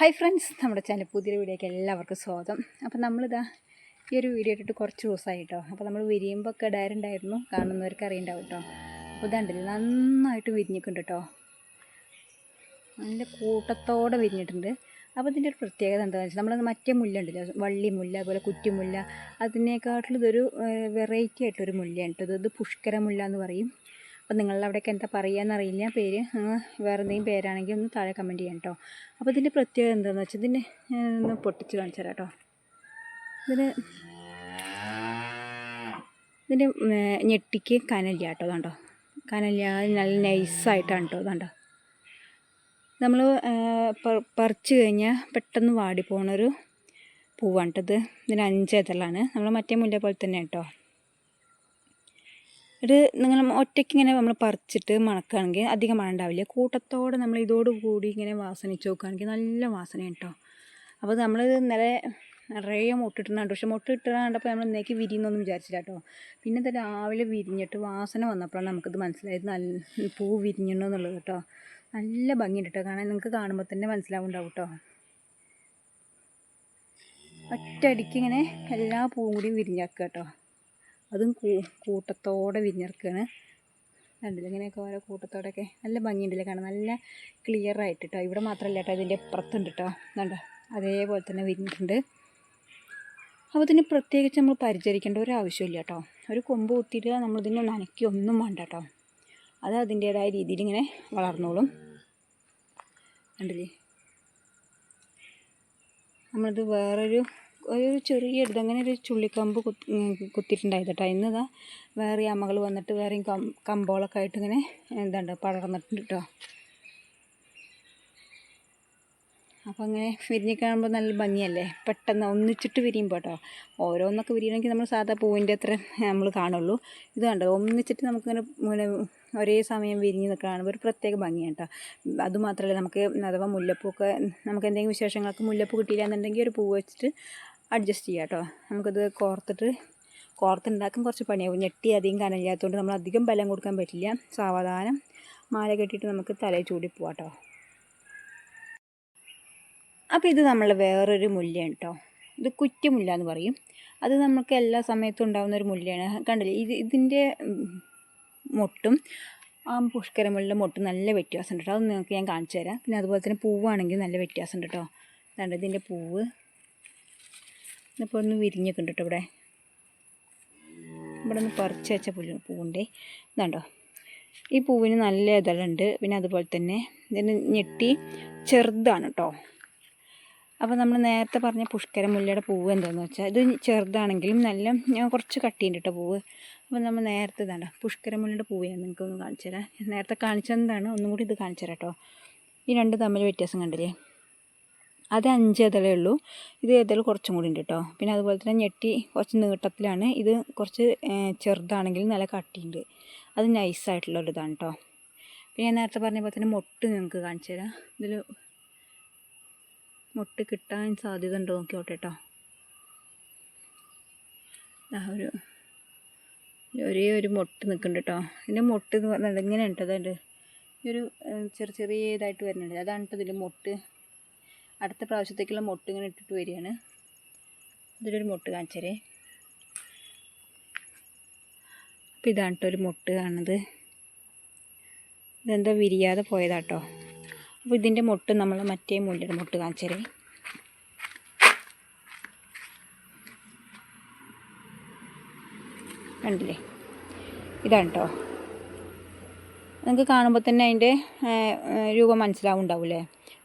Hi friends നമ്മുടെ channel പുതിയൊരു വീഡിയോയ്ക്ക് എല്ലാവർക്കും സ്വാഗതം. അപ്പോൾ നമ്മളിതാ ഈ ഒരു വീഡിയോ ഇട്ടിട്ട് കുറച്ച് ദിവസമായി കേട്ടോ അപ്പോൾ നമ്മൾ വിരിയുമ്പോൾ ഒക്കെ ഇടാറുണ്ടായിരുന്നു കാണുന്നവർക്ക് അറിയണ്ടാവും കേട്ടോ അപ്പോൾ ഇതാണ്ടില്ല നന്നായിട്ട് വിരിഞ്ഞിട്ടുണ്ട് കേട്ടോ നല്ല കൂട്ടത്തോടെ വിരിഞ്ഞിട്ടുണ്ട്. അപ്പോൾ ഇതിന്റെ ഒരു പ്രത്യേകത എന്താണെന്ന് വെച്ചാൽ നമ്മൾ മറ്റേ മുല്ലുണ്ടല്ലോ വള്ളി മുല്ല അതുപോലെ കുറ്റിമുല്ല അതിനേക്കാട്ടിലും ഇതൊരു വെറൈറ്റി ആയിട്ടൊരു മുല്ലയാണ് കേട്ടോ ഇത് പുഷ്കര മുല്ല എന്ന് പറയും. അപ്പോൾ നിങ്ങളുടെ അവിടെയൊക്കെ എന്താ പറയുകയെന്നറിയില്ല പേര് വേറെ എന്തെങ്കിലും പേരാണെങ്കിൽ ഒന്ന് താഴെ കമന്റ് ചെയ്യാം കേട്ടോ അപ്പോൾ ഇതിന്റെ പ്രത്യേകത എന്താണെന്ന് വെച്ചാൽ ഇതിന്റെ ഒന്ന് പൊട്ടിച്ച് കാണിച്ചു തരാം കേട്ടോ ഇതിന് ഇതിന്റെ ഞെട്ടിക്ക് കനലില്ല കേട്ടോ കണ്ടോ കനലില്ല നല്ല നൈസായിട്ടാണ് കേട്ടോ കണ്ടോ നമ്മൾ പറിച്ച് കഴിഞ്ഞാൽ പെട്ടെന്ന് വാടി പോണൊരു പൂവാണ് കേട്ടത് ഇത്. ഇതിന് അഞ്ച് ഇതളാണ് നമ്മൾ മറ്റേ മുല്ല പോലെ തന്നെ കേട്ടോ ഒരു നിങ്ങൾ ഒറ്റയ്ക്ക് ഇങ്ങനെ നമ്മൾ പറിച്ചിട്ട് മണക്കുകയാണെങ്കിൽ അധികം മണം ഉണ്ടാവില്ല കൂട്ടത്തോടെ നമ്മൾ ഇതോട് കൂടി ഇങ്ങനെ വാസനിച്ച് നോക്കുകയാണെങ്കിൽ നല്ല വാസനയാണ് കേട്ടോ അപ്പോൾ നമ്മൾ ഇന്നലെ നിറയെ മുട്ടിട്ടുണ്ടാണ്ട് പക്ഷെ മുട്ടിട്ട് കണ്ടപ്പോൾ നമ്മൾ ഇന്നേക്ക് വിരിയുന്നൊന്നും വിചാരിച്ചില്ല കേട്ടോ പിന്നെ ഇത് രാവിലെ വിരിഞ്ഞിട്ട് വാസന വന്നപ്പോഴാണ് നമുക്കിത് മനസ്സിലായത് നല്ല പൂ വിരിഞ്ഞെന്നുള്ളത് കേട്ടോ നല്ല ഭംഗിയുണ്ട് കേട്ടോ കാണാൻ നിങ്ങൾക്ക് കാണുമ്പോൾ തന്നെ മനസ്സിലാവുണ്ടാവും കേട്ടോ ഒറ്റയടിക്ക് ഇങ്ങനെ എല്ലാ പൂവും കൂടി വിരിഞ്ഞാക്കുക കേട്ടോ അതും കൂട്ടത്തോടെ വിരിഞ്ഞിറക്കുകയാണ് കണ്ടില്ല ഇങ്ങനെയൊക്കെ ഓരോ കൂട്ടത്തോടെയൊക്കെ നല്ല ഭംഗിയുണ്ടല്ലേ കാണാൻ? നല്ല ക്ലിയർ ആയിട്ട് കേട്ടോ ഇവിടെ മാത്രമല്ല കേട്ടോ ഇതിന്റെ അപ്പുറത്തുണ്ട് കേട്ടോ. കണ്ടോ? അതേപോലെ തന്നെ വിരിഞ്ഞിട്ടുണ്ട്. അപ്പോൾ ഇതിന് പ്രത്യേകിച്ച് നമ്മൾ പരിചരിക്കേണ്ട ഒരു ആവശ്യമില്ല കേട്ടോ. ഒരു കൊമ്പ് കുത്തിയിട്ട് നമ്മളിതിനെ നനയ്ക്കി ഒന്നും വേണ്ട കേട്ടോ. അത് അതിന്റേതായ രീതിയിൽ ഇങ്ങനെ വളർന്നോളും. കണ്ടില്ലേ? നമ്മളിത് വേറൊരു ഒരു ചെറിയ എടുത്ത് അങ്ങനെ ഒരു ചുള്ളിക്കമ്പ് കുത്തി കുത്തിയിട്ടുണ്ടായത് കേട്ടോ ഇന്നിതാ വേറെ അമ്മകൾ വന്നിട്ട് വേറെയും കം കമ്പോളൊക്കെ ആയിട്ട് ഇങ്ങനെ എന്തുണ്ട് പടർന്നിട്ടുണ്ട് കേട്ടോ അപ്പോൾ അങ്ങനെ വിരിഞ്ഞ് കാണുമ്പോൾ നല്ല ഭംഗിയല്ലേ? പെട്ടെന്ന് ഒന്നിച്ചിട്ട് വിരിയുമ്പോൾ കേട്ടോ ഓരോന്നൊക്കെ വിരിയണമെങ്കിൽ നമ്മൾ സാധാ പൂവിന്റെ അത്ര നമ്മൾ കാണുള്ളൂ. ഇത് കണ്ടോ? ഒന്നിച്ചിട്ട് നമുക്കിങ്ങനെ ഒരേ സമയം വിരിഞ്ഞ് നിൽക്കുകയാണെങ്കിൽ ഒരു പ്രത്യേക ഭംഗിയാണ് കേട്ടോ അതുമാത്രമല്ല നമുക്ക് അഥവാ മുല്ലപ്പൂക്കെ നമുക്ക് എന്തെങ്കിലും വിശേഷങ്ങളൊക്കെ മുല്ലപ്പൂ കിട്ടിയില്ല എന്നുണ്ടെങ്കിൽ ഒരു പൂ വെച്ചിട്ട് അഡ്ജസ്റ്റ് ചെയ്യാം കേട്ടോ നമുക്കത് കോർത്തിട്ട് കോർത്തുണ്ടാക്കാൻ കുറച്ച് പണിയാവും. ഞെട്ടി അധികം കനലില്ലാത്തതുകൊണ്ട് നമ്മൾ അധികം ബലം കൊടുക്കാൻ പറ്റില്ല. സാവധാനം മാല കെട്ടിയിട്ട് നമുക്ക് തലയിൽ ചൂടി പോവാം കേട്ടോ അപ്പോൾ ഇത് നമ്മളെ വേറൊരു മുല്ലയാണ് കേട്ടോ ഇത് കുറ്റിമുല്ല എന്ന് പറയും. അത് നമുക്ക് എല്ലാ സമയത്തും ഉണ്ടാകുന്ന ഒരു മുല്ലയാണ് കണ്ടില്ലേ? ഇത് ഇതിന്റെ മൊട്ടും ആ പുഷ്കരമുള്ള മൊട്ടും നല്ല വ്യത്യാസമുണ്ട് കേട്ടോ അത് നിങ്ങൾക്ക് ഞാൻ കാണിച്ചു തരാം. പിന്നെ അതുപോലെ തന്നെ പൂവാണെങ്കിൽ നല്ല വ്യത്യാസമുണ്ട് കേട്ടോ കണ്ടോ ഇതിന്റെ പൂവ്. ഇപ്പോൾ ഒന്ന് വിരിഞ്ഞൊക്കെ ഉണ്ട് കേട്ടോ ഇവിടെ. ഇവിടെ ഒന്ന് പറിച്ച് വെച്ച പുല്ല് പൂവുണ്ടേ ഇതാണ്ടോ. ഈ പൂവിന് നല്ല ഇതളുണ്ട്. പിന്നെ അതുപോലെ തന്നെ ഇതിന് ഞെട്ടി ചെറുതാണ് കേട്ടോ അപ്പോൾ നമ്മൾ നേരത്തെ പറഞ്ഞ പുഷ്കര മുല്ലയുടെ പൂവ് എന്താണെന്ന് വെച്ചാൽ ഇത് ചെറുതാണെങ്കിലും നല്ല ഞാൻ കുറച്ച് കട്ടിയുണ്ട് കേട്ടോ പൂവ്. അപ്പോൾ നമ്മൾ നേരത്തെ ഇതാണ് പുഷ്കര മുല്ലയുടെ പൂവ് ഞാൻ നിങ്ങൾക്ക് ഒന്ന് കാണിച്ചു തരാം. നേരത്തെ കാണിച്ചതെന്താണ് ഒന്നും കൂടി ഇത് കാണിച്ചു തരാം കേട്ടോ ഈ രണ്ട് തമ്മിൽ വ്യത്യാസം കണ്ടില്ലേ? അത് അഞ്ച് ഇതളേ ഉള്ളൂ. ഇത് ഇതൾ കുറച്ചും കൂടി ഉണ്ട് കേട്ടോ പിന്നെ അതുപോലെ തന്നെ ഞെട്ടി കുറച്ച് നീട്ടത്തിലാണ്. ഇത് കുറച്ച് ചെറുതാണെങ്കിൽ നല്ല കട്ടിയുണ്ട്. അത് നൈസായിട്ടുള്ള ഒരു ഇതാണ് കേട്ടോ പിന്നെ ഞാൻ നേരത്തെ പറഞ്ഞ പോലെ തന്നെ മൊട്ട് നിങ്ങൾക്ക് കാണിച്ചു തരാം. ഇതിൽ മൊട്ട് കിട്ടാൻ സാധ്യത ഉണ്ടോ നോക്കിയോട്ടെ കേട്ടോ ഒരു ഒരേ ഒരു മൊട്ട് നിൽക്കുന്നുണ്ട് കേട്ടോ ഇതിന്റെ മൊട്ട് എന്ന് പറഞ്ഞാൽ ഇങ്ങനെ ഉണ്ട്? അതുണ്ട് ഒരു ചെറിയ ചെറിയ ഇതായിട്ട് വരുന്നുണ്ട്. അതാണ് കേട്ടോ ഇതിൽ മൊട്ട്. അടുത്ത പ്രാവശ്യത്തേക്കുള്ള മുട്ട ഇങ്ങനെ ഇട്ടിട്ട് വരികയാണ്. ഇതിലൊരു മുട്ട കാണിച്ചരേ അപ്പോൾ ഇതാണ് കേട്ടോ ഒരു മുട്ട കാണുന്നത്. ഇതെന്താ വിരിയാതെ പോയതാട്ടോ. അപ്പോൾ ഇതിന്റെ മുട്ട നമ്മൾ മറ്റേ മുല്ലയുടെ മുട്ട കാണിച്ചരേ കണ്ടില്ലേ? ഇതാണ് കേട്ടോ നിങ്ങൾക്ക് കാണുമ്പോൾ തന്നെ അതിന്റെ രൂപം മനസ്സിലാവുണ്ടാവില്ലേ?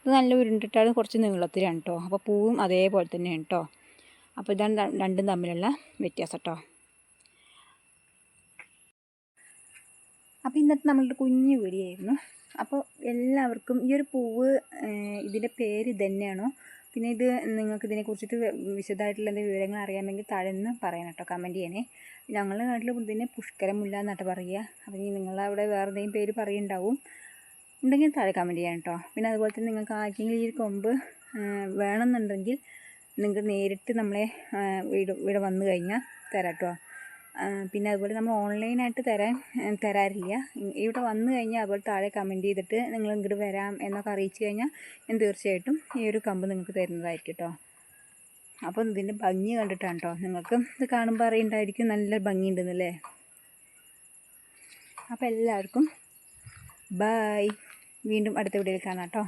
ഇത് നല്ല ഉരുണ്ടിട്ടാണ് കുറച്ച് നീളത്തിലാണ് കേട്ടോ അപ്പോൾ പൂവും അതേപോലെ തന്നെയാണ് കേട്ടോ അപ്പോൾ ഇതാണ് രണ്ടും തമ്മിലുള്ള വ്യത്യാസം കേട്ടോ അപ്പോൾ ഇന്നത്തെ നമ്മളുടെ കുഞ്ഞു വീടിയായിരുന്നു അപ്പോൾ എല്ലാവർക്കും ഈ ഒരു പൂവ് ഇതിന്റെ പേര് ഇതന്നെയാണോ? പിന്നെ ഇത് നിങ്ങൾക്ക് ഇതിനെക്കുറിച്ചിട്ട് വിശദമായിട്ടുള്ള എന്തെങ്കിലും വിവരങ്ങൾ അറിയാമെങ്കിൽ താഴെന്ന് പറയണം കേട്ടോ കമന്റ് ചെയ്യണേ ഞങ്ങളുടെ നാട്ടിൽ ഇതിനെ പുഷ്കരമുല്ല എന്നാട്ട് പറയുക. അപ്പോൾ നിങ്ങളവിടെ വേറെ എന്തെങ്കിലും പേര് പറയുന്നുണ്ടാവും. ഉണ്ടെങ്കിൽ താഴെ കമന്റ് ചെയ്യാം കേട്ടോ പിന്നെ അതുപോലെ തന്നെ നിങ്ങൾക്ക് ആർക്കെങ്കിലും ഈ കൊമ്പ് വേണമെന്നുണ്ടെങ്കിൽ നിങ്ങൾക്ക് നേരിട്ട് നമ്മളെ വീട് ഇവിടെ വന്നു കഴിഞ്ഞാൽ തരാം കേട്ടോ പിന്നെ അതുപോലെ നമ്മൾ ഓൺലൈനായിട്ട് തരാൻ തരാറില്ല. ഇവിടെ വന്നു കഴിഞ്ഞാൽ അതുപോലെ താഴെ കമന്റ് ചെയ്തിട്ട് നിങ്ങൾ ഇങ്ങോട്ട് വരാം എന്നൊക്കെ അറിയിച്ചു കഴിഞ്ഞാൽ ഞാൻ തീർച്ചയായിട്ടും ഈ ഒരു കമ്പ് നിങ്ങൾക്ക് തരുന്നതായിരിക്കും കേട്ടോ അപ്പം ഇതിന്റെ ഭംഗി കണ്ടിട്ടാണ് കേട്ടോ നിങ്ങൾക്ക് ഇത് കാണുമ്പോൾ അറിയുണ്ടായിരിക്കും. നല്ല ഭംഗിയുണ്ടെന്നല്ലേ? അപ്പോൾ എല്ലാവർക്കും ബായ് വീണ്ടും അടുത്ത വീഡിയോയിൽ കാണാം കേട്ടോ.